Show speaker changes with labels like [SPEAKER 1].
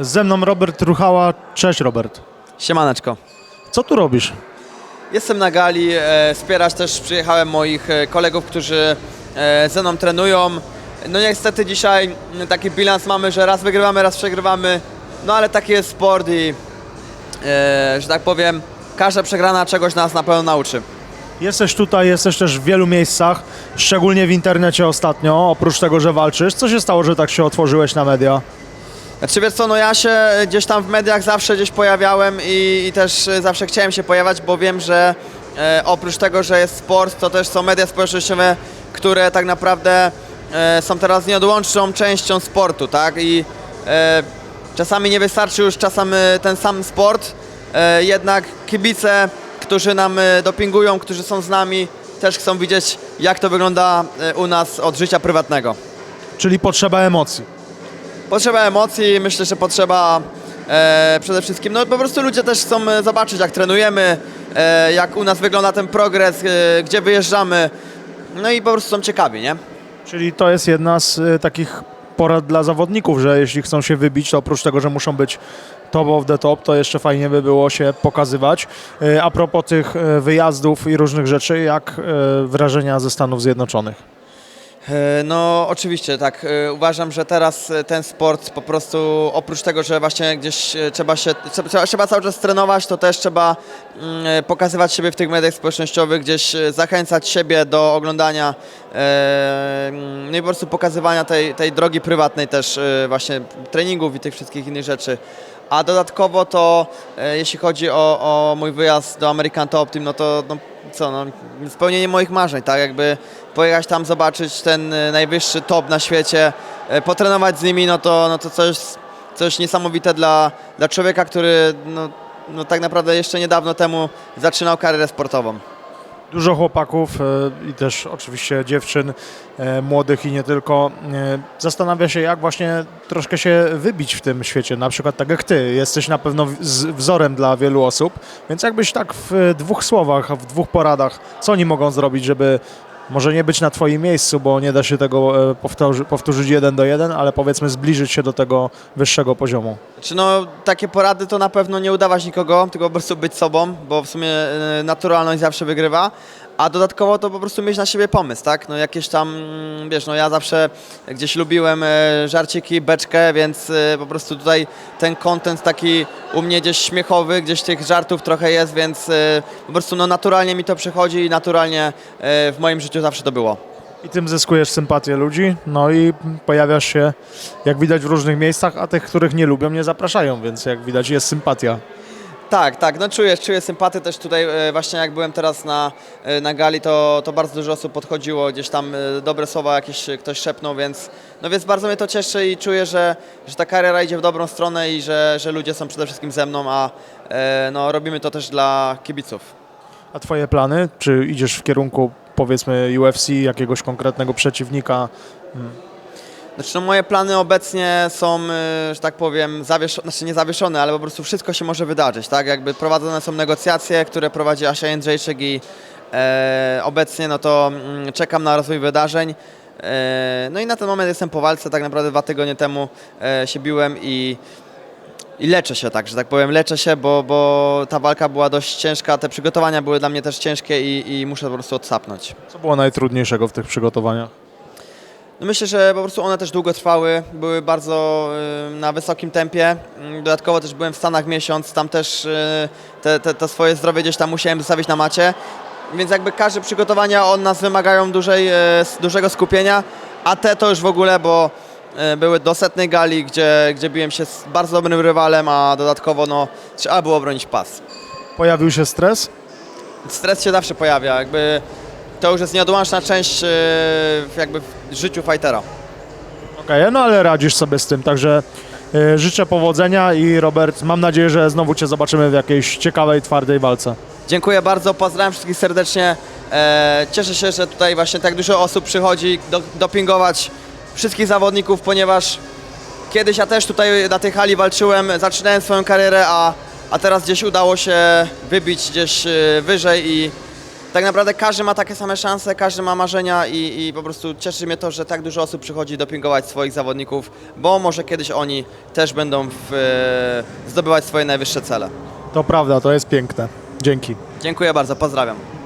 [SPEAKER 1] Ze mną Robert Ruchała. Cześć Robert.
[SPEAKER 2] Siemaneczko.
[SPEAKER 1] Co tu robisz?
[SPEAKER 2] Jestem na gali, e, wspierać też przyjechałem moich e, kolegów, którzy e, ze mną trenują. No niestety dzisiaj taki bilans mamy, że raz wygrywamy, raz przegrywamy. No ale taki jest sport i, e, że tak powiem, każda przegrana czegoś nas na pewno nauczy.
[SPEAKER 1] Jesteś tutaj, jesteś też w wielu miejscach, szczególnie w internecie ostatnio, oprócz tego, że walczysz. Co się stało, że tak się otworzyłeś na media?
[SPEAKER 2] Znaczy wiesz co, no ja się gdzieś tam w mediach zawsze gdzieś pojawiałem i, i też e, zawsze chciałem się pojawiać, bo wiem, że e, oprócz tego, że jest sport, to też są media społecznościowe, które tak naprawdę e, są teraz nieodłączną częścią sportu, tak? I e, czasami nie wystarczy już czasem e, ten sam sport, e, jednak kibice, którzy nam e, dopingują, którzy są z nami, też chcą widzieć, jak to wygląda e, u nas od życia prywatnego.
[SPEAKER 1] Czyli potrzeba emocji.
[SPEAKER 2] Potrzeba emocji, myślę, że potrzeba e, przede wszystkim, no po prostu ludzie też chcą e, zobaczyć jak trenujemy, e, jak u nas wygląda ten progres, e, gdzie wyjeżdżamy, no i po prostu są ciekawi, nie?
[SPEAKER 1] Czyli to jest jedna z y, takich porad dla zawodników, że jeśli chcą się wybić, to oprócz tego, że muszą być top of the top, to jeszcze fajnie by było się pokazywać. Y, a propos tych wyjazdów i różnych rzeczy, jak wrażenia ze Stanów Zjednoczonych?
[SPEAKER 2] E, No oczywiście, tak. E, Uważam, że teraz e, ten sport po prostu oprócz tego, że właśnie gdzieś trzeba się, trzeba, trzeba cały czas trenować, to też trzeba mm, pokazywać siebie w tych mediach społecznościowych, gdzieś zachęcać siebie do oglądania mm, no i po prostu pokazywania tej, tej drogi prywatnej też właśnie treningów i tych wszystkich innych rzeczy. A dodatkowo to jeśli chodzi o, o mój wyjazd do American Top Team, no to no, co, no, spełnienie moich marzeń, tak jakby pojechać tam, zobaczyć ten e, najwyższy top na świecie, e, potrenować z nimi, no to, no to coś, coś niesamowite dla, dla człowieka, który no, no tak naprawdę jeszcze niedawno temu zaczynał karierę sportową.
[SPEAKER 1] Dużo chłopaków e, i też oczywiście dziewczyn, e, młodych i nie tylko, e, zastanawia się, jak właśnie troszkę się wybić w tym świecie. Na przykład tak jak ty, jesteś na pewno wzorem dla wielu osób, więc jakbyś tak w dwóch słowach, w dwóch poradach, co oni mogą zrobić, żeby może nie być na twoim miejscu, bo nie da się tego powtórzy, powtórzyć jeden do jeden, ale powiedzmy zbliżyć się do tego wyższego poziomu.
[SPEAKER 2] Znaczy no, takie porady to na pewno nie udawać nikogo, tylko po prostu być sobą, bo w sumie e, naturalność zawsze wygrywa, a dodatkowo to po prostu mieć na siebie pomysł, tak? No jakieś tam, mm, wiesz, no ja zawsze gdzieś lubiłem e, żarciki, beczkę, więc e, po prostu tutaj ten content taki u mnie gdzieś śmiechowy, gdzieś tych żartów trochę jest, więc po prostu no naturalnie mi to przychodzi i naturalnie w moim życiu zawsze to było.
[SPEAKER 1] I tym zyskujesz sympatię ludzi, no i pojawiasz się, jak widać, w różnych miejscach, a tych, których nie lubią, nie zapraszają, więc jak widać, jest sympatia.
[SPEAKER 2] Tak, tak, no czuję, czuję sympatię też tutaj e, właśnie jak byłem teraz na, e, na gali, to, to bardzo dużo osób podchodziło, gdzieś tam e, dobre słowa jakieś ktoś szepnął, więc no więc bardzo mnie to cieszy i czuję, że, że ta kariera idzie w dobrą stronę i że, że ludzie są przede wszystkim ze mną, a no robimy to też dla kibiców.
[SPEAKER 1] A twoje plany? Czy idziesz w kierunku, powiedzmy, UFC, jakiegoś konkretnego przeciwnika?
[SPEAKER 2] Znaczy no moje plany obecnie są, e, że tak powiem, zawieszone, znaczy nie zawieszone, ale po prostu wszystko się może wydarzyć, tak? Jakby prowadzone są negocjacje, które prowadzi Asia Jędrzejczyk i e, obecnie no to mm, czekam na rozwój wydarzeń. E, no i na ten moment jestem po walce, tak naprawdę dwa tygodnie temu e, się biłem i, i leczę się, tak, że tak powiem, leczę się, bo, bo ta walka była dość ciężka, te przygotowania były dla mnie też ciężkie i, i muszę po prostu odsapnąć.
[SPEAKER 1] Co było najtrudniejszego w tych przygotowaniach?
[SPEAKER 2] No myślę, że po prostu one też długo trwały, były bardzo y, na wysokim tempie. Mm, Dodatkowo też byłem w Stanach miesiąc, tam też y, te, te, to swoje zdrowie gdzieś tam musiałem zostawić na macie. Więc jakby każde przygotowania od nas wymagają dużej, y, dużego skupienia, a te to już w ogóle, bo były do setnej gali, gdzie, gdzie biłem się z bardzo dobrym rywalem, a dodatkowo no, trzeba było bronić pas.
[SPEAKER 1] Pojawił się stres?
[SPEAKER 2] Stres się zawsze pojawia, jakby to już jest nieodłączna część w- jakby w życiu fightera.
[SPEAKER 1] Okej, no ale radzisz sobie z tym, także y, życzę powodzenia i Robert, mam nadzieję, że znowu Cię zobaczymy w jakiejś ciekawej, twardej walce.
[SPEAKER 2] Dziękuję bardzo, pozdrawiam wszystkich serdecznie. E, cieszę się, że tutaj właśnie tak dużo osób przychodzi do, dopingować wszystkich zawodników, ponieważ kiedyś ja też tutaj na tej hali walczyłem, zaczynałem swoją karierę, a, a teraz gdzieś udało się wybić gdzieś e, wyżej i tak naprawdę każdy ma takie same szanse, każdy ma marzenia i, i po prostu cieszy mnie to, że tak dużo osób przychodzi dopingować swoich zawodników, bo może kiedyś oni też będą w, e, zdobywać swoje najwyższe cele.
[SPEAKER 1] To prawda, to jest piękne. Dzięki.
[SPEAKER 2] Dziękuję bardzo, pozdrawiam.